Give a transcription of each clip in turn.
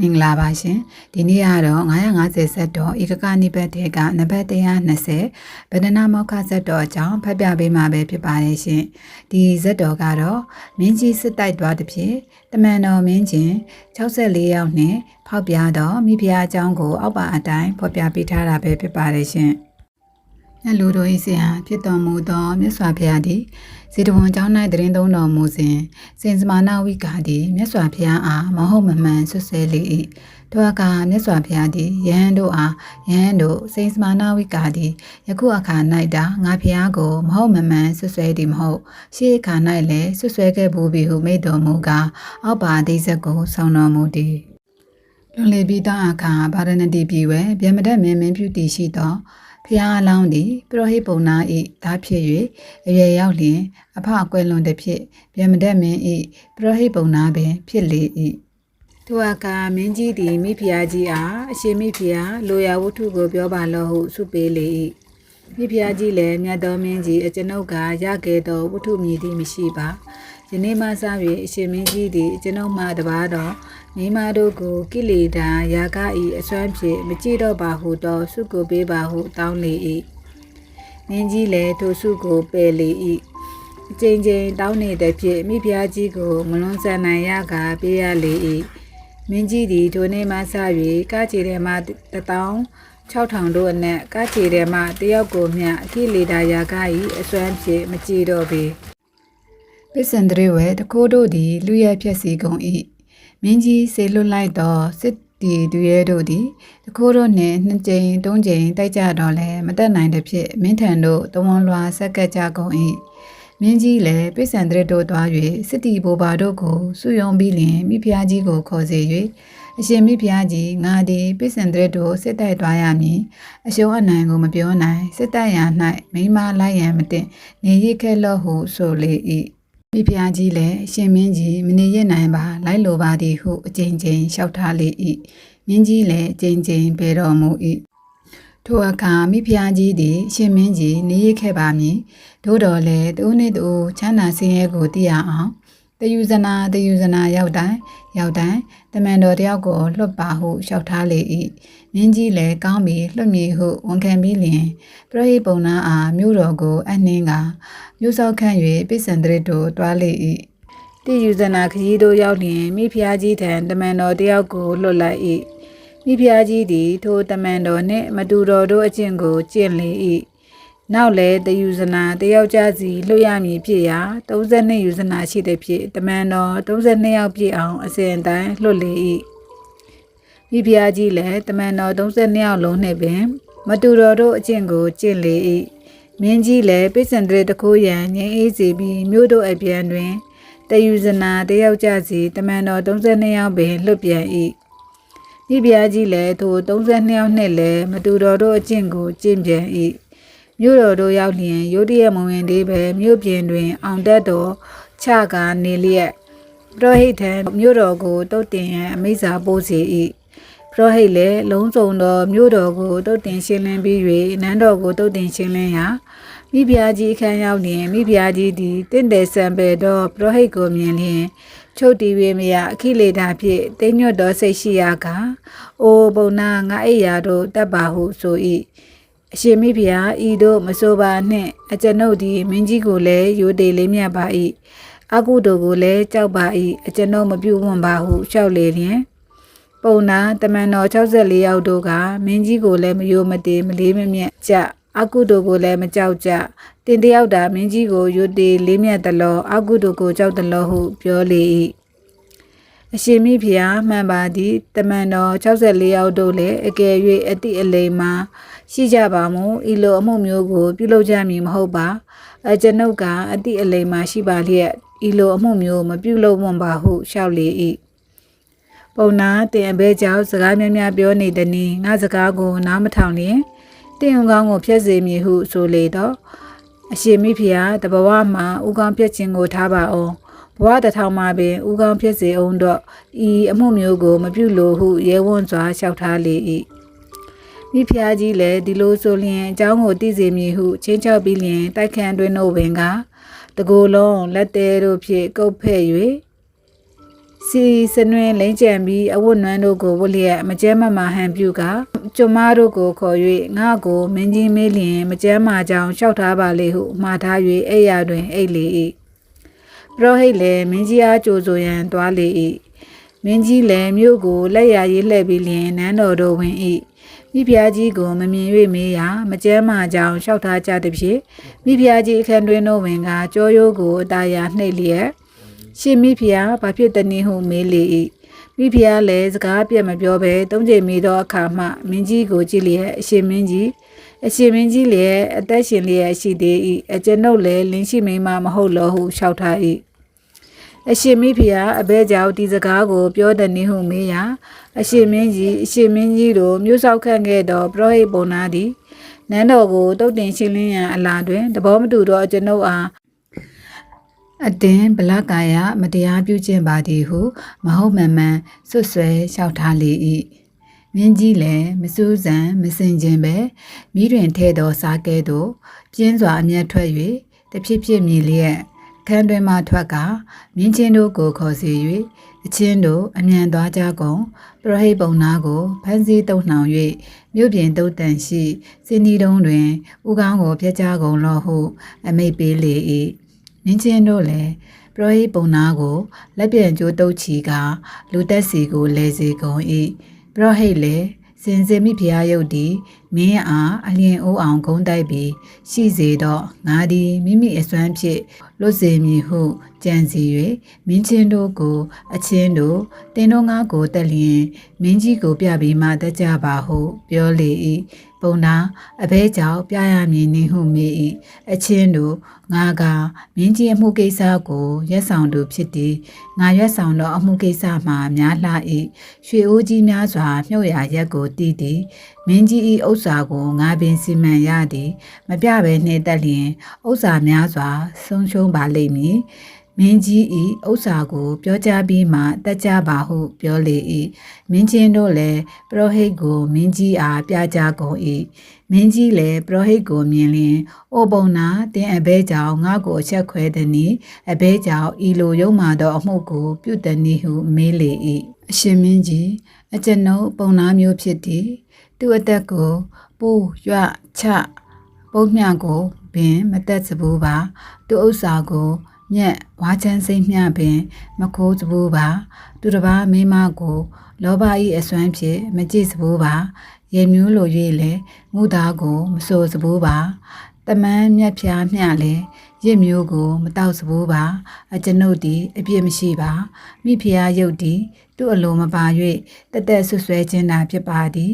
မင်္ဂလာပါရှင်ဒီနေ့ကတော့950ဆက်တော်ဧကကနိဘတ်တေကနံပါတ်120ဗဒနာမောက္ခဆက်တော်အကြောင်းဖတ်ပြပေးမှာပဲဖြစ်ပါတယ်ရှင်ဒီဆက်တော်ကတော့မင်းကြီးစစ်တိုက်သွားသည်ဖြင့်တမန်တော်မင်းချင်း64ယောက်နှင့်ဖောက်ပြတော့မိဖုရားအကြောင်းကိုအောက်ပါအတိုင်းဖော်ပြပေးထားတာပဲဖြစ်ပါတယ်ရှင် ညလူတို့ဤစင်ဟာဖြစ်တော်မူသောမြတ်စွာဘုရားသည်စေတဝန်ကျောင်း၌တရင်သုံးတော်မူစဉ်စင်စမာနာဝိကာသည်မြတ်စွာဘုရားအားမဟုတ်မမှန်ဆွဆဲလေ၏ထိုအခါမြတ်စွာဘုရားသည်ယဟန်တို့အားယဟန်တို့စင်စမာနာဝိကာသည်ယခုအခါ၌တာငါဘုရားကိုမဟုတ်မမှန်ဆွဆွဲသည်မဟုတ်ရှေးအခါ၌လည်းဆွဆွဲခဲ့ဘူးပြီဟုမိန့်တော်မူကားအောက်ပါအသေးဆက်ကိုဆောင်းတော်မူသည်လွန်လေပြီးသောအခါဗာရဏတိပြည်ဝဲဗျမဒတ်မင်းမင်းပြုတည်ရှိသော ဖျားအလောင်းသည်ပရောဟိတ်ပုံနာ၏ဓာဖြစ်၍အရွယ်ရောက်လျင်အဖအကွယ်လွန်သည်ဖြင့်ဗျမဒတ်မင်း၏ပရောဟိတ်ပုံနာပင်ဖြစ်လေ၏ထိုအခါမင်းကြီးသည်မိဖုရားကြီးအားအရှင်မိဖုရားလိုရာဝတ္ထုကိုပြောပါလောဟုဆုပေးလေ၏မိဖုရားကြီးလည်းမြတ်တော်မင်းကြီးအကျွန်ုပ်ကရခဲ့သောဝတ္ထုမြည်သည်မရှိပါ ယနေ့မှစ၍အရှင်မင်းကြီးသည်ကျွန်ုပ်မှတပါတော့မိမတို့ကိုကိလေသာယာကဤအစွမ်းဖြင့်မကြည့်တော့ပါဟုသောဆုကိုပေးပါဟုတောင်းလေ၏မင်းကြီးလည်းထိုဆုကိုပယ်လေ၏အချိန်ချင်းတောင်းနေတဲ့ဖြင့်မိဖုရားကြီးကိုမလွန်ဆန်နိုင်ရကပေးရလေ၏မင်းကြီးသည်ထိုနေ့မှစ၍ကားချေထဲမှတထောင်6000တို့အနက်ကားချေထဲမှတယောက်ကိုမျှအခိလေသာယာကဤအစွမ်းဖြင့်မကြည့်တော့ပေ ပစ္စံတရေဝဲတကိုးတို့သည်လူရဖြက်စီကုန်၏မင်းကြီးဆေလွတ်လိုက်သောစစ်တီသူရဲတို့သည်တကိုးတို့နှင့်နှစ်ကြိမ်သုံးကြိမ်တိုက်ကြတော့လဲမတက်နိုင်တဲ့ဖြစ်မင်းထံတို့တဝန်လွာဆက်ကပ်ကြကုန်၏မင်းကြီးလည်းပိဿံတရတို့သွား၍စစ်တီဘိုဘာတို့ကိုစုယုံပြီးလျင်မိဖုရားကြီးကိုခေါ်စေ၍အရှင်မိဖုရားကြီးငါသည်ပိဿံတရတို့စစ်တိုက်သွားရမည်အရှုံးအနိုင်ကိုမပြောနိုင်စစ်တိုက်ရ၌မိမလိုက်ရန်မတင်နေရခဲလော့ဟုဆိုလေ၏ မိဖုရားကြီးလည်းအရှင်မင်းကြီးမနေရနိုင်ပါလိုက်လိုပါသည်ဟုအကြိမ်ကြိမ်လျှောက်ထားလေ၏မင်းကြီးလည်းအကြိမ်ကြိမ်ပေတော်မူ၏ထိုအခါမိဖုရားကြီးသည်အရှင်မင်းကြီးနေရခဲ့ပါမည်သို့တော်လည်းသူနှင့်သူချမ်းသာဆင်းရဲကိုသိရအောင် တယူဇနာတယူဇနာရောက်တိုင်းရောက်တိုင်းတမန်တော်တယောက်ကိုလွတ်ပါဟုလျှောက်ထားလေ၏မင်းကြီးလည်းကောင်းပြီလွတ်မည်ဟုဝန်ခံပြီးလျင်ပရိဟိပုံနာအားမြို့တော်ကိုအနှင်းကမြို့ဆောက်ခန့်၍ပိစံတရစ်တို့တွားလေ၏တိယူဇနာခရီးတို့ရောက်လျင်မိဖုရားကြီးထံတမန်တော်တယောက်ကိုလွတ်လိုက်၏မိဖုရားကြီးသည်ထိုတမန်တော်နှင့်မတူတော်တို့အကျင့်ကိုကျင့်လေ၏ နောက်လဲတယူဇနာတယောက်ကြစီလွတ်ရမည်ဖြစ်ရာ32ယူဇနာရှိတဲ့ဖြစ်တမန်တော်32ယောက်ပြည့်အောင်အစဉ်အတိုင်းလွတ်လေ၏မိဖုရားကြီးလည်းတမန်တော်32ယောက်လုံးနှင့်ပင် မတူတော်တို့အကျင့်ကိုကျင့်လေ၏မင်းကြီးလည်းပိစံတရတခိုးရန်ငြိမ်းအေးစေပြီးမြို့တို့အပြန်တွင်တယူဇနာတယောက်ကြစီတမန်တော်32ယောက်ပင်လွတ်ပြန်၏မိဖုရားကြီးလည်းထို32ယောက်နှင့်လည်းမတူတော်တို့အကျင့်ကိုကျင့်ပြန်၏ မြို့တော်တို့ရောက်လျင်ယုတ်တရမဝင်သေးပဲမြို့ပြင်တွင် အောင်တက်တော်ချကနေလျက်ပရောဟိတ်ထံမြို့တော်ကိုတုတ်တင်ရန်အမိစာပို့စီ၏ပရောဟိတ်လည်းလုံးစုံသောမြို့တော်ကိုတုတ်တင်ရှင်းလင်းပြီး၍နန်းတော်ကိုတုတ်တင်ရှင်းလင်းရာမိဖုရားကြီးအခန်းရောက်လျင်မိဖုရားကြီးသည်တင့်တယ်ဆံပေသောပရောဟိတ်ကိုမြင်လျင်ချုပ်တီဝေမယအခိလေသာဖြင့်တိညွတ်သောစိတ်ရှိရာကအိုဘုံနာငါအိယာတို့တပ်ပါဟုဆို၏ အရှင်မိဖုရားဤတို့မဆိုပါနှင့်အကျွန်ုပ်သည်မင်းကြီးကိုလည်းရိုတေလေးမြတ်ပါ၏အကုတို့ကိုလည်းကြောက်ပါ၏အကျွန်ုပ်မပြုဝံ့ပါဟုလျှောက်လေလျင်ပုံနာတမန်တော်64ယောက်တို့ကမင်းကြီးကိုလည်းမယိုမတေမလေးမမြတ်ကြအကုတို့ကိုလည်းမကြောက်ကြတင်တယောက်တာမင်းကြီးကိုယိုတေလေးမြတ်တလောအကုတို့ကိုကြောက်တလောဟုပြောလေ၏ အရှင်မိဖုရားမှန်ပါသည်တမန်တော်64ယောက်တို့လည်းအကယ်၍အတိအလိမ်မှာရှိကြပါမူဤလိုအမှုမျိုးကို ပြုလုပ်ကြမည်မဟုတ်ပါအကျွန်ုပ်ကအတိအလိမ်မှာရှိပါလျက်ဤလိုအမှုမျိုးမပြုလုပ်ဝံ့ပါဟုလျှောက်လေ၏ပုံနာတင်အဘဲကြောင့်စကားများများပြောနေသည်နီငါစကားကိုနားမထောင်လျင်တင်ုံကောင်းကိုဖျက်စေမည်ဟုဆိုလေတော့အရှင်မိဖုရားတဘဝမှာဥကောင်းပြက်ခြင်းကိုထားပါအောင် ဘဝတထောင်မှာပင်ဥကောင်းဖြစ်စေအောင်တော့ဤအမှုမျိုးကို မပြုလိုဟုရဲဝံ့စွာလျှောက်ထားလေ၏မိဖုရားကြီးလည်းဒီလိုဆိုလျင်အကြောင်းကိုသိစေမည်ဟုချင်းချောက်ပြီးလျင်တိုက်ခန့်တွင်တို့ပင်ကတကိုယ်လုံးလက်သေးတို့ဖြင့်ကုတ်ဖဲ့၍စီစနွင်လိမ့်ကြံပြီးအဝတ်နွမ်းတို့ကိုဝတ်လျက်မကျဲမမာဟန်ပြုကကျွန်မတို့ကိုခေါ်၍ငါကိုမင်းကြီးမေးလျင်မကျဲမာကြောင်လျှောက်ထားပါလေဟုမှားထား၍အဲ့ရတွင်အိတ်လေ၏ ပရောဟိတ်လည်းမင်းကြီးအားကြိုဆိုရန်သွားလေ၏မင်းကြီးလည်းမြို့ကိုလက်ရရေးလှည့်ပြီးလျင်နန်းတော်တို့ဝင်၏မိဖုရားကြီးကိုမမြင်၍မေးရာမကျဲမာကြောင်လျှောက်ထားကြသည်ဖြင့်မိဖုရားကြီးအခန်းတွင်တို့ဝင်ကကြောရိုးကိုအတာယာနှိပ်လျက်ရှင်မိဖုရားဘာဖြစ်တနည်းဟုမေးလေ၏မိဖုရားလည်းစကားပြတ်မပြောဘဲသုံးချိန်မိသောအခါမှမင်းကြီးကိုကြည့်လျက်အရှင်မင်းကြီး အရှင်မင်းကြီးလည်းအသက်ရှင်လျက်ရှိသေး၏အကျွန်ုပ်လည်းလင်းရှိမိန်မမဟုတ်လောဟုလျှောက်ထား၏အရှင်မိဖုရားအဘဲကြောင့်ဒီစကားကို ပြောတဲ့နည်းဟုမေးရာအရှင်မင်းကြီးအရှင်မင်းကြီးတို့မြို့ဆောက်ခန့်ခဲ့သောပရောဟိတ်ပုံနာသည်နန်းတော်ကိုတုတ်တင်ရှင်းလင်းရန်အလားတွင်တဘောမတူသောအကျွန်ုပ်အားအတင်းဗလကာယမတရားပြုခြင်းပါသည်ဟု မဟုတ်မှန်မှန်ဆွတ်ဆွဲလျှောက်ထားလေ၏ မင်းကြီးလည်းမစူးစံမစင်ခြင်းပဲမိတွင်ထဲသောစားကဲသို့ပြင်းစွာအမျက်ထွက်၍တဖြစ်ဖြစ်မြည်လျက်ခန်းတွင်မှထွက်ကမြင်းချင်းတို့ကိုခေါ်စေ၍အချင်းတို့အမြန်သွားကြကုန်ပရဟိတ်ပုံနာကိုဖမ်းဆီးတုံနှောင်၍မြို့ပြင်တုတ်တန်ရှိစင်ဒီတုံးတွင်ဥကောင်းကိုဖျက်ကြကုန်လောဟု အမိတ်ပေးလေ၏မြင်းချင်းတို့လည်းပရဟိတ်ပုံနာကိုလက်ပြန်ကျိုးတုတ်ချီကလူတက်စီကိုလဲစေကုန်၏ ပရဟိတ်လည်းစင်စင်မိဖျားရုပ်သည်မင်းအားအလျင်အိုးအောင်ဂုံးတိုက်ပြီးရှိစေတော့ငါသည်မိမိအစွမ်းဖြင့်လွတ်စေမည်ဟုကြံစီ၍မင်းချင်းတို့ကိုအချင်းတို့တင်တို့ငါကိုတက်လျင်မင်းကြီးကိုပြပြီးမှတက်ကြပါဟုပြောလေ၏ပုံနာအဘဲကြောင့်ပြရမည်နည်းဟုမေး၏အချင်းတို့ငါကမင်းကြီးအမှုကိစ္စကိုရက်ဆောင်သူဖြစ်သည်ငါရက်ဆောင်သောအမှုကိစ္စမှာများလှ၏ရွှေအိုးကြီးများစွာမြုပ်ရရက်ကိုတည်သည်မင်းကြီး၏ဥစ္စာကိုငါပင်စီမံရသည် မပြဘဲနှင့်တက်လျင်ဥစ္စာများစွာဆုံးရှုံးပါလိမ့်မည် မင်းကြီးဤဥစ္စာကို ပြောကြားပြီးမှတက်ကြပါဟု ပြောလေ၏မင်းချင်းတို့လည်းပရောဟိတ်ကိုမင်းကြီးအားပြကြကုန်၏မင်းကြီးလည်းပရောဟိတ်ကိုမြင်လျင်အိုပုံနာတင်းအဘဲကြောင့်ငါ့ကိုအချက်ခွဲသည်နီအဘဲကြောင့်ဤလိုရုံမာသောအမှုကို ပြုသည်နီဟုမေးလေ၏အရှင်မင်းကြီးအကျွန်ုပ်ပုံနာမျိုးဖြစ်သည်သူအသက်ကိုပူရွချပုံမြကိုပင်မတက်စဘူးပါသူဥစ္စာကို မြက်ဝါချမ်းစိမ့်မျှပင် မခိုးစဘူးပါ သူတစ်ပါးမိန်းမကို လောဘဤအစွမ်းဖြင့်မကြည့်စဘူးပါရေမျိုးလို၍လေမူသားကိုမဆိုစဘူးပါတမန်မြက်ဖျားမျှလေရစ်မျိုးကို မတောက်စဘူးပါအကျွန်ုပ်သည်အပြစ်မရှိပါမိဖုရားရုပ်သည်သူ့အလိုမပါ၍တက်တက်ဆွဆွဲခြင်းသာဖြစ်ပါသည်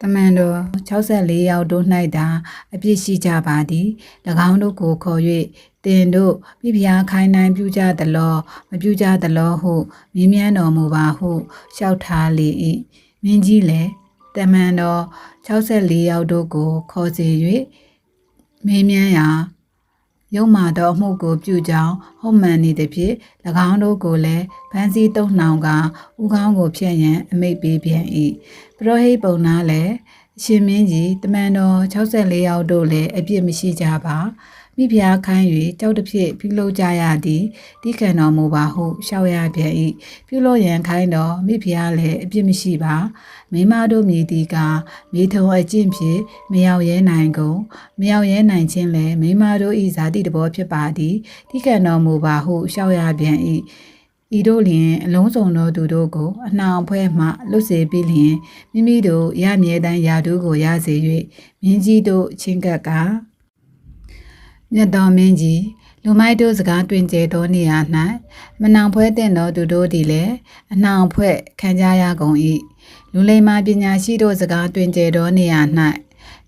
တမန်တော်64ယောက်တို့၌သာအပြစ်ရှိကြပါသည်၎င်းတို့ကိုခေါ်၍ တင်တို့ပြဖျားခိုင်းနိုင်ပြုကြသလောမပြုကြသလောဟုမြင်းမြန်းတော်မူပါဟုလျှောက်ထားလေ၏မင်းကြီးလည်းတမန်တော်64ယောက်တို့ကိုခေါ်စေ၍မင်းမြန်းရာရုံမာသောအမှုကိုပြုကြောင်းဟုတ်မှန်နေသည်ဖြင့်၎င်းတို့ကိုလည်းဖမ်းဆီးတုံနှောင်ကဥကောင်းကိုဖျက်ရန်အမိတ်ပေးပြန်၏ပရောဟိတ်ပုံနာလည်းအရှင်မင်းကြီးတမန်တော်64ယောက်တို့လည်းအပြစ်မရှိကြပါ မိဖုရားခိုင်း၍ကြောက်တစ်ဖြစ်ပြုလုပ်ကြရသည်တိခံတော်မူပါဟုရှောက်ရပြန်၏ပြုလို့ရန်ခိုင်းတော်မိဖုရားလည်းအပြစ်မရှိပါမိမတို့မြည်သည်ကမိထုံအကျင့်ဖြင့်မရောက်ရဲနိုင်ကုန်မရောက်ရဲနိုင်ခြင်းလည်းမိမတို့ဤဇာတိတဘောဖြစ်ပါသည်တိခံတော်မူပါဟုရှောက်ရပြန်၏ဤတို့လျင်အလုံးစုံသောသူတို့ကိုအနှောင်ဖွဲ့မှလွတ်စေပြီးလျင်မိမိတို့ရမြဲတမ်းယာတို့ကိုရစေ၍မြင်းကြီးတို့ချင်းကပ်က မြတ်တော်မင်းကြီးလူမိုက်တို့စကားတွင်ကျဲသောနေရာ၌မနောင်ဖွဲ့တဲ့သောသူတို့သည်လည်းအနှောင်ဖွဲ့ခံကြရကုန်၏လူလိမ္မာပညာရှိတို့စကားတွင်ကျဲသောနေရာ၌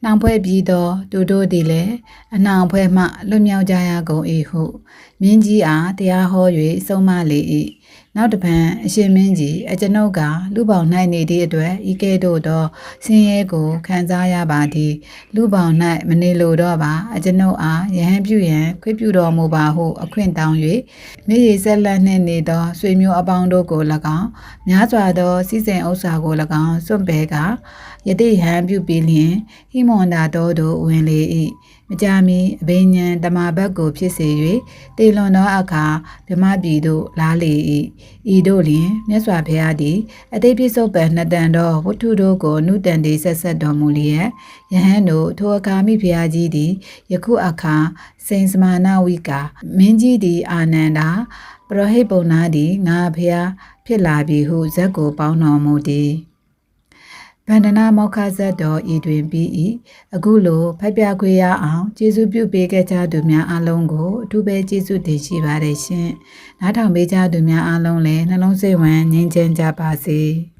နောင်ဖွဲ့ပြီးသောသူတို့သည်လည်းအနှောင်ဖွဲ့မှလွတ်မြောက်ကြရကုန်၏ဟုမင်းကြီးအားတရားဟော၍ဆုံးမလေ၏ နောက်တစ်ပံအရှင်မင်းကြီးအကျွန်ုပ်ကလူပေါင်း၌နေသည့်အတွက်ဤကဲ့သို့သောဆင်းရဲကိုခံစားရပါသည်လူပေါင်း၌မနေလိုတော့ပါအကျွန်ုပ်အားယဟန်ပြုရန်ခွင့်ပြုတော်မူပါဟုအခွင့်တောင်း၍မြေရီဆက်လက်နှင့်နေသောဆွေမျိုးအပေါင်းတို့ကို၎င်းများစွာသောစီစဉ်ဥစ္စာကို၎င်းစွန့်ပယ်ကယတိဟန်ပြုပြီးလျင်ဟိမွန်တာတော်တို့ဝင်လေ၏ ကြာမီအဘိညာဉ်တမာဘတ်ကိုဖြစ်စေ၍တေလွန်သောအခါဗြမပြည်သို့လားလေ၏ဤတို့လျင်မြတ်စွာဘုရားသည်အတိတ်ပြစ္ဆုတ်ပံနှစ်တန်သောဝတ္ထုတို့ကိုနုတန်တေဆက်ဆက်တော်မူလျက်ယဟန်တို့ထိုအခါမိဘုရားကြီးသည်ယခုအခါစိန်စမာနဝိကာမင်းကြီးသည်အာနန္ဒာပရောဟိတ်ပုံနာသည်ငါဘုရားဖြစ်လာပြီဟုဇက်ကိုပေါင်းတော်မူသည် ဗန္ဒနာမောက္ခဇတ်တော်ဤတွင်ပြီး၏အခုလိုဖတ်ပြခွေရအောင်ကျေးဇူးပြုပေးခဲ့ကြသူများအလုံးကိုအထူးပဲကျေးဇူးတင်ရှိပါတယ်ရှင်နားထောင်ပေးကြသူများအလုံးလည်းနှလုံးစိတ်ဝင်ငြိမ်းချမ်းကြပါစေ။